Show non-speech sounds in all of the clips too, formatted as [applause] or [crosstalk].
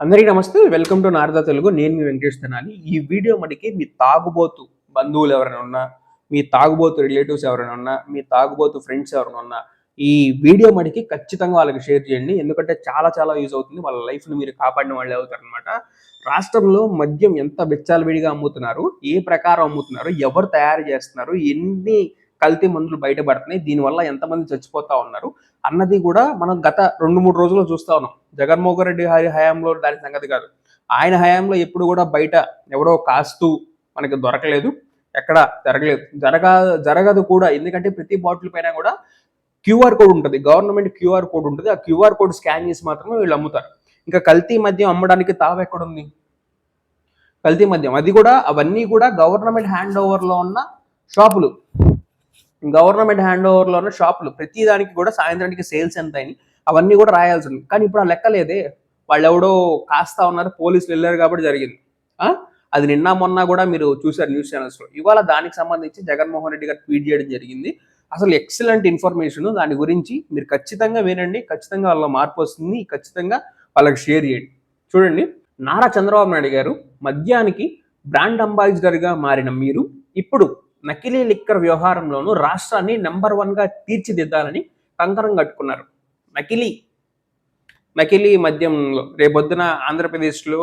అందరికీ నమస్తే welcome to Narada Telugu. నేను మీ వెంకటేష్ తెనాలి. ఈ వీడియో మనకి మీ తాగుబోతు బంధువులు ఎవరైనా ఉన్నా మీ తాగుబోతు రిలేటివ్స్ ఎవరైనా ఉన్నా మీ తాగుబోతు ఫ్రెండ్స్ ఎవరైనా ఉన్నా ఈ వీడియో మనకి ఖచ్చితంగా వాళ్ళకి షేర్ చేయండి. ఎందుకంటే చాలా చాలా యూజ్ అవుతుంది. వాళ్ళ లైఫ్ని మీరు కాపాడిన వాళ్ళే అవుతారు అనమాట రాష్ట్రంలో మద్యం ఎంత విడిగా అమ్ముతున్నారు ఏ ప్రకారం అమ్ముతున్నారు ఎవరు తయారు చేస్తున్నారు ఎన్ని కల్తీ మందులు బయటపడుతున్నాయి. దీనివల్ల ఎంతమంది చచ్చిపోతా ఉన్నారు? అన్నది కూడా మనం గత రెండు మూడు రోజుల్లో చూస్తా ఉన్నాం. జగన్మోహన్ రెడ్డి హరి హయాంలో దాని సంగతి కాదు. ఆయన హయాంలో ఎప్పుడు కూడా బయట ఎవడో కాస్తూ మనకి దొరకలేదు. ఎక్కడ జరగలేదు. జరగ జరగదు కూడా. ఎందుకంటే ప్రతి బాటిల్ పైన కూడా క్యూఆర్ కోడ్ ఉంటుంది. గవర్నమెంట్ క్యూఆర్ కోడ్ ఉంటుంది. ఆ క్యూఆర్ కోడ్ స్కాన్ చేసి మాత్రమే వీళ్ళు అమ్ముతారు. ఇంకా కల్తీ మద్యం అమ్మడానికి తావ ఎక్కడుంది? కల్తీ మద్యం. అది కూడా అవన్నీ కూడా గవర్నమెంట్ హ్యాండ్ ఓవర్లో ఉన్న షాపులు. గవర్నమెంట్ హ్యాండ్ ఓవర్లో ఉన్న షాపులు. ప్రతి దానికి కూడా సాయంత్రానికి సేల్స్ ఎంత అయినాయి అవన్నీ కూడా రాయాల్సి ఉంది. కానీ ఇప్పుడు ఆ లెక్కలేదే వాళ్ళు ఎవడో కాస్తా ఉన్నారు పోలీసులు వెళ్ళారు కాబట్టి జరిగింది. అది నిన్న మొన్న కూడా మీరు చూసారు న్యూస్ ఛానల్స్లో. ఇవాళ దానికి సంబంధించి జగన్మోహన్ రెడ్డి గారు ట్వీట్ చేయడం జరిగింది. అసలు ఎక్సలెంట్ ఇన్ఫర్మేషన్ దాని గురించి మీరు ఖచ్చితంగా వినండి ఖచ్చితంగా వాళ్ళ మార్పు వస్తుంది ఖచ్చితంగా వాళ్ళకి షేర్ చేయండి. చూడండి నారా చంద్రబాబు నాయుడు గారు మద్యానికి బ్రాండ్ అంబాసిడర్గా మారిన మీరు ఇప్పుడు నకిలీ లిక్కర్ వ్యవహారంలోనూ రాష్ట్రాన్ని నెంబర్ వన్గా తీర్చిదిద్దాలని కంకణం కట్టుకున్నారు. నకిలీ నకిలీ మద్యంలో రేపొద్దున ఆంధ్రప్రదేశ్లో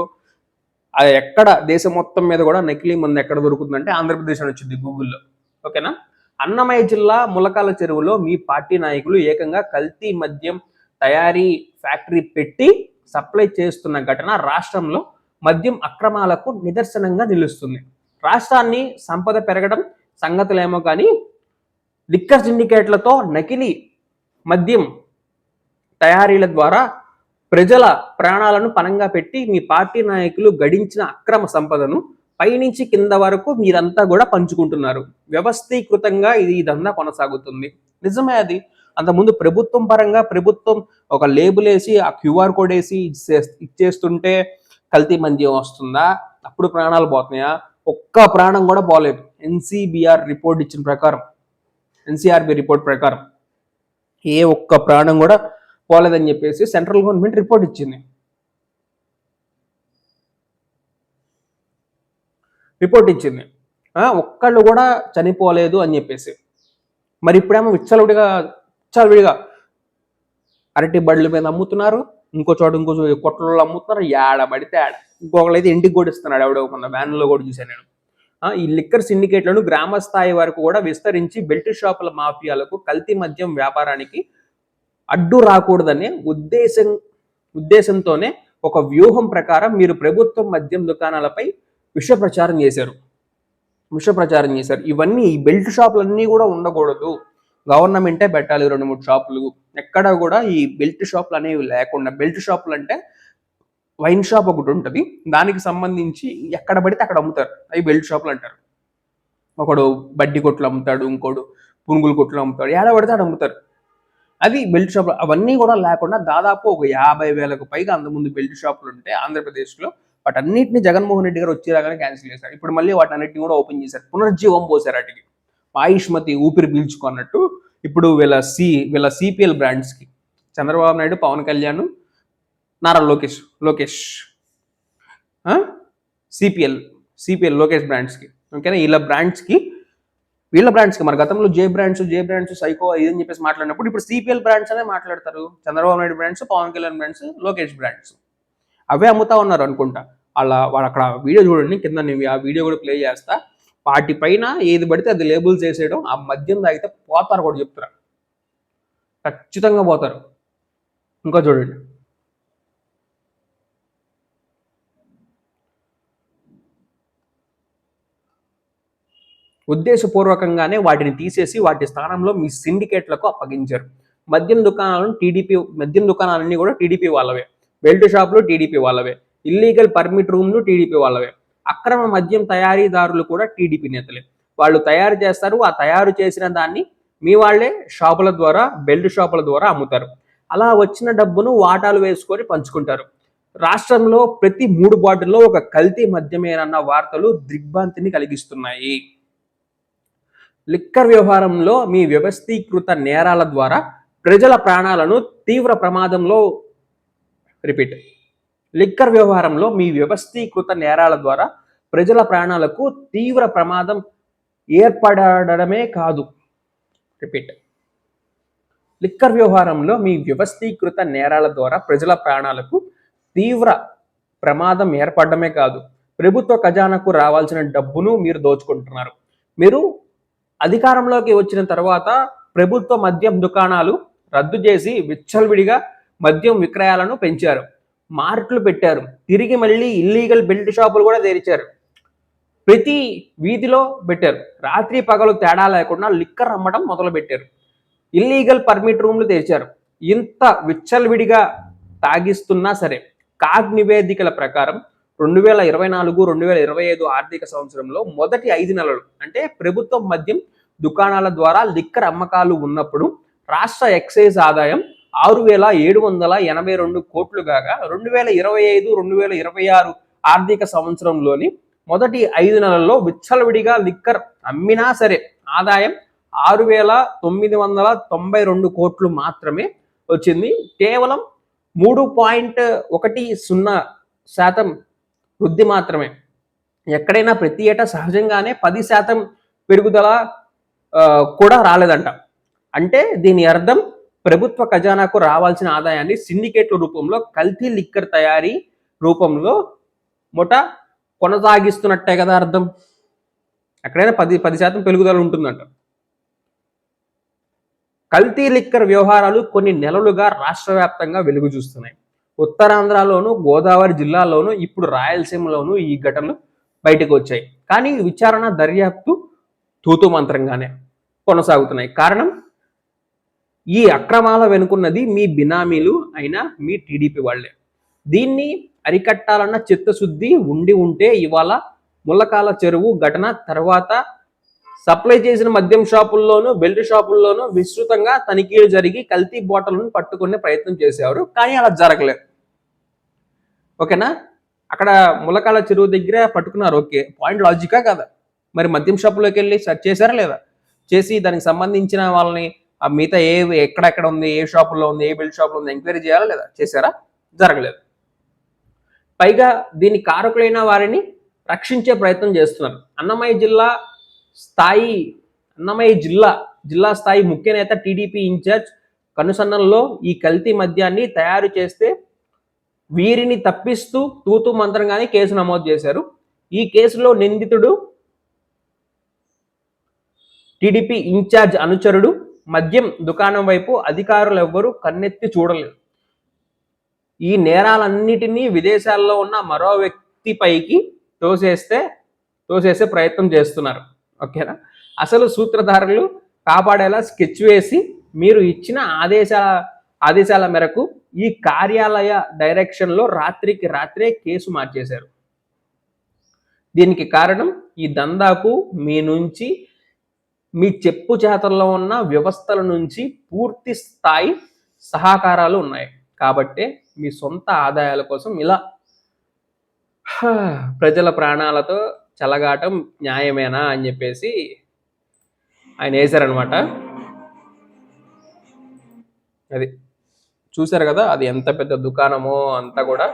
అది ఎక్కడ దేశం మొత్తం మీద కూడా నకిలీ మందు ఎక్కడ దొరుకుతుందంటే ఆంధ్రప్రదేశ్ అని వచ్చింది గూగుల్లో. ఓకేనా? అన్నమయ్య జిల్లా ములకాల చెరువులో మీ పార్టీ నాయకులు ఏకంగా కల్తీ మద్యం తయారీ ఫ్యాక్టరీ పెట్టి సప్లై చేస్తున్న ఘటన రాష్ట్రంలో మద్యం అక్రమాలకు నిదర్శనంగా నిలుస్తుంది. రాష్ట్రాన్ని సంపద పెరగడం సంగతులేమో కానీ లిక్కర్ సిండికేట్లతో నకిలీ మద్యం తయారీల ద్వారా ప్రజల ప్రాణాలను పనంగా పెట్టి మీ పార్టీ నాయకులు గడించిన అక్రమ సంపదను పైనుంచి కింద వరకు మీరంతా కూడా పంచుకుంటున్నారు. వ్యవస్థీకృతంగా ఇది ఇదంతా కొనసాగుతుంది. నిజమే అది. అంతకుముందు ప్రభుత్వం పరంగా ప్రభుత్వం ఒక లేబుల్ వేసి ఆ క్యూఆర్ కోడ్ వేసి ఇచ్చేస్తుంటే కల్తీ మంద్యం వస్తుందా? అప్పుడు ప్రాణాలు పోతున్నాయా? ఒక్క ప్రాణం కూడా పోలేదు. ఎన్సీబీఆర్ రిపోర్ట్ ఇచ్చిన ప్రకారం ఎన్సీఆర్బి రిపోర్ట్ ప్రకారం ఏ ఒక్క ప్రాణం కూడా పోలేదని చెప్పేసి సెంట్రల్ గవర్నమెంట్ రిపోర్ట్ ఇచ్చింది. రిపోర్ట్ ఇచ్చింది. ఒక్కళ్ళు కూడా చనిపోలేదు అని చెప్పేసి. మరి ఇప్పుడేమో విచ్చలవిడిగా విచ్చలవిడిగా అరటి బళ్ళ మీద అమ్ముతున్నారు ఇంకో చోట ఇంకో కొట్లలో అమ్ముతున్నారు ఏడ పడితే ఆడ. ఇంకొకళ్ళు అయితే ఇంటికి కూడా ఇస్తున్నాడు ఎవడో మన వ్యాన్లో కూడా చూశాను నేను. ఆ, ఈ లిక్కర్ సిండికేట్లను గ్రామ స్థాయి వరకు కూడా విస్తరించి బెల్ట్ షాపుల మాఫియాలకు కల్తీ మద్యం వ్యాపారానికి అడ్డు రాకూడదనే ఉద్దేశం ఉద్దేశంతోనే ఒక వ్యూహం ప్రకారం మీరు ప్రభుత్వం మద్యం దుకాణాలపై విష ప్రచారం చేశారు. విష ప్రచారం చేశారు. ఇవన్నీ ఈ బెల్ట్ షాపులన్నీ కూడా ఉండకూడదు. గవర్నమెంటే పెట్టాలి రెండు మూడు షాపులు. ఎక్కడ కూడా ఈ బెల్ట్ షాపులు అనేవి లేకుండా బెల్ట్ షాపులు అంటే వైన్ షాప్ ఒకటి ఉంటుంది. దానికి సంబంధించి ఎక్కడ పడితే అక్కడ అమ్ముతారు. అవి బెల్ట్ షాపులు అంటారు. ఒకడు బడ్డీ కొట్లు అమ్ముతాడు ఇంకోడు పునుగుల కొట్లు అమ్ముతాడు. ఏడ పడితే ఆడ అమ్ముతారు. అది బెల్ట్ షాప్ అవన్నీ కూడా లేకుండా దాదాపు ఒక యాభై వేలకు పైగా అంతకుముందు బెల్ట్ షాపులు ఉంటే ఆంధ్రప్రదేశ్లో వాటన్నిటిని జగన్మోహన్ రెడ్డి గారు వచ్చేలాగానే క్యాన్సిల్ చేశారు. ఇప్పుడు మళ్ళీ వాటన్నిటిని కూడా ఓపెన్ చేశారు. పునర్జీవం పోసారు వాటికి ఆయుష్మతి ఊపిరి పీల్చుకున్నట్టు ఇప్పుడు వీళ్ళ సి వీళ్ళ సిపిఎల్ బ్రాండ్స్కి చంద్రబాబు నాయుడు పవన్ కళ్యాణ్ నారా లోకేష్ లోకేష్. సిపిఎల్ సిపిఎల్ లోకేష్ బ్రాండ్స్కి ఓకేనా వీళ్ళ బ్రాండ్స్కి వీళ్ళ బ్రాండ్స్కి మన గతంలో J brands J brands psycho ఇదని చెప్పేసి మాట్లాడినప్పుడు ఇప్పుడు సిపిఎల్ బ్రాండ్స్ అనే మాట్లాడతారు. Chandrababu Naidu brands Pawan Kalyan brands Lokesh brands అవే అమ్ముతా ఉన్నారు అనుకుంటా. అలా వాడు అక్కడ వీడియో చూడండి కింద నేను ఆ వీడియో కూడా ప్లే చేస్తా. వాటి పైన ఏది పడితే అది లేబుల్స్ వేసేయడం ఆ మద్యం తాగితే పోతారు కూడా చెప్తారు ఖచ్చితంగా పోతారు. ఇంకా చూడండి. ఉద్దేశపూర్వకంగానే వాటిని తీసేసి వాటి స్థానంలో మీ సిండికేట్లకు అప్పగించారు. మద్యం దుకాణాలను టీడీపీ మద్యం దుకాణాలన్నీ కూడా టీడీపీ వాళ్ళవే. బెల్ట్ షాపులు టీడీపీ వాళ్ళవే. ఇల్లీగల్ పర్మిట్ రూమ్లు టీడీపీ వాళ్ళవే. అక్రమ మద్యం తయారీదారులు కూడా టీడీపీ నేతలే. వాళ్ళు తయారు చేస్తారు. ఆ తయారు చేసిన దాన్ని మీ వాళ్ళే షాపుల ద్వారా బెల్ట్ షాపుల ద్వారా అమ్ముతారు. అలా వచ్చిన డబ్బును వాటాలు వేసుకొని పంచుకుంటారు. రాష్ట్రంలో ప్రతి మూడు బాటిల్లో ఒక కల్తీ మద్యమేనన్న వార్తలు దిగ్భ్రాంతిని కలిగిస్తున్నాయి. లిక్కర్ వ్యవహారంలో మీ వ్యవస్థీకృత నేరాల ద్వారా ప్రజల ప్రాణాలను తీవ్ర ప్రమాదంలో రిపీట్. లిక్కర్ వ్యవహారంలో మీ వ్యవస్థీకృత నేరాల ద్వారా ప్రజల ప్రాణాలకు తీవ్ర ప్రమాదం ఏర్పడడమే కాదు. రిపీట్. లిక్కర్ వ్యవహారంలో మీ వ్యవస్థీకృత నేరాల ద్వారా ప్రజల ప్రాణాలకు తీవ్ర ప్రమాదం ఏర్పడమే కాదు. ప్రభుత్వ ఖజానాకు రావాల్సిన డబ్బును మీరు దోచుకుంటున్నారు. మీరు అధికారంలోకి వచ్చిన తర్వాత ప్రభుత్వ మద్యం దుకాణాలు రద్దు చేసి విచ్చలవిడిగా మద్యం విక్రయాలను పెంచారు. మార్కులు పెట్టారు. తిరిగి మళ్ళీ ఇల్లీగల్ బెల్ట్ షాపులు కూడా తెరిచారు. ప్రతి వీధిలో పెట్టారు. రాత్రి పగలు తేడా లేకుండా లిక్కర్ అమ్మడం మొదలు పెట్టారు ఇల్లీగల్ పర్మిట్ రూమ్లు తెరిచారు. ఇంత విచ్చలవిడిగా తాగిస్తున్నా సరే కాగ్ నివేదికల ప్రకారం రెండు వేల ఇరవై నాలుగు రెండు వేల ఇరవై ఐదు ఆర్థిక సంవత్సరంలో మొదటి ఐదు నెలలు అంటే ప్రభుత్వం మద్యం దుకాణాల ద్వారా లిక్కర్ అమ్మకాలు ఉన్నప్పుడు రాష్ట్ర ఎక్సైజ్ ఆదాయం ఆరు వేల ఏడు వందల ఎనభై రెండు కోట్లు కాగా రెండు వేల ఇరవై ఐదు రెండు వేల ఇరవై ఆరు ఆర్థిక సంవత్సరంలోని మొదటి ఐదు నెలల్లో విచ్చలవిడిగా లిక్కర్ అమ్మినా సరే ఆదాయం ఆరు వేల తొమ్మిది వందల తొంభై రెండు కోట్లు మాత్రమే వచ్చింది. కేవలం మూడు పాయింట్ ఒకటి సున్నా శాతం వృద్ధి మాత్రమే. ఎక్కడైనా ప్రతి ఏటా సహజంగానే పది శాతం పెరుగుదల కూడా రాలేదంట. అంటే దీని అర్థం ప్రభుత్వ ఖజానాకు రావాల్సిన ఆదాయాన్ని సిండికేట్ల రూపంలో కల్తీ లిక్కర్ తయారీ రూపంలో మొట కొనసాగిస్తున్నట్టే కదా అర్థం. ఎక్కడైనా పది పది శాతం పెరుగుదల ఉంటుందంట. కల్తీ లిక్కర్ వ్యవహారాలు కొన్ని నెలలుగా రాష్ట్ర వ్యాప్తంగా వెలుగు చూస్తున్నాయి. ఉత్తరాంధ్రలోను గోదావరి జిల్లాలోను ఇప్పుడు రాయలసీమలోను ఈ ఘటనలు బయటకు వచ్చాయి. కానీ విచారణ దర్యాప్తు తూతు మంత్రంగానే కొనసాగుతున్నాయి. కారణం ఈ అక్రమాల వెనుకున్నది మీ బినామీలు అయినా మీ టీడీపీ వాళ్ళే. దీన్ని అరికట్టాలన్న చిత్తశుద్ధి ఉండి ఉంటే ఇవాళ ముల్లకాల చెరువు ఘటన తర్వాత సప్లై చేసిన మద్యం షాపుల్లోనూ బెల్ట్ షాపుల్లోనూ విస్తృతంగా తనిఖీలు జరిగి కల్తీ బాటలను పట్టుకునే ప్రయత్నం చేసేవారు. కానీ అలా జరగలేదు. ఓకేనా? అక్కడ ములకాల చెరువు దగ్గర పట్టుకున్నారు. ఓకే. పాయింట్ లాజికా కదా? మరి మద్యం షాపులోకి వెళ్ళి సెర్చ్ చేశారా లేదా? చేసి దానికి సంబంధించిన వాళ్ళని ఆ మిగతా ఏ ఎక్కడెక్కడ ఉంది ఏ షాపుల్లో ఉంది ఏ బెల్ట్ షాపులో ఉంది ఎంక్వైరీ చేయాలా లేదా? చేశారా? జరగలేదు. పైగా దీని కారకులైన వారిని రక్షించే ప్రయత్నం చేస్తున్నారు. అన్నమయ్య జిల్లా స్థాయి అన్నమయ్య జిల్లా జిల్లా స్థాయి ముఖ్య నేత టీడీపీ ఇన్ఛార్జ్ కనుసన్నల్లో ఈ కల్తీ మద్యాన్ని తయారు చేస్తే వీరిని తప్పిస్తూ తూతు మంత్రంగానే కేసు నమోదు చేశారు. ఈ కేసులో నిందితుడు టీడీపీ ఇన్ఛార్జ్ అనుచరుడు మద్యం దుకాణం వైపు అధికారులు ఎవ్వరూ కన్నెత్తి చూడలేదు. ఈ నేరాలన్నిటినీ విదేశాల్లో ఉన్న మరో వ్యక్తిపైకి తోసేస్తే తోసేసే ప్రయత్నం చేస్తున్నారు. ఓకేనా? అసలు సూత్రధారులు కాపాడేలా స్కెచ్ వేసి మీరు ఇచ్చిన ఆదేశాల ఆదేశాల మేరకు ఈ కార్యాలయ డైరెక్షన్లో రాత్రికి రాత్రే కేసు మార్చేశారు. దీనికి కారణం ఈ దందాకు మీ నుంచి మీ చెప్పు చేతల్లో ఉన్న వ్యవస్థల నుంచి పూర్తి స్థాయి సహకారాలు ఉన్నాయి. కాబట్టే మీ సొంత ఆదాయాల కోసం ఇలా [sighs] ప్రజల ప్రాణాలతో చలగాటం న్యాయమేనా అని చెప్పేసి ఆయన వేశారనమాట అది. చూశారు కదా? అది ఎంత పెద్ద దుకాణమో అంతా కూడా.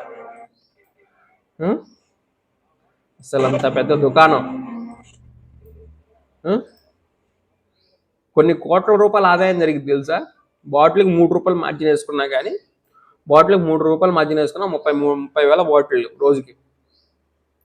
అసలు అంత పెద్ద దుకాణం. కొన్ని కోట్ల రూపాయల ఆదాయం జరిగింది తెలుసా? బాటిల్కి మూడు రూపాయలు మార్జిన్ వేసుకున్నా కానీ బాటిల్కి మూడు రూపాయలు మార్జిన్ వేసుకున్నా ముప్పై ముప్పై వేల బాటిల్ రోజుకి.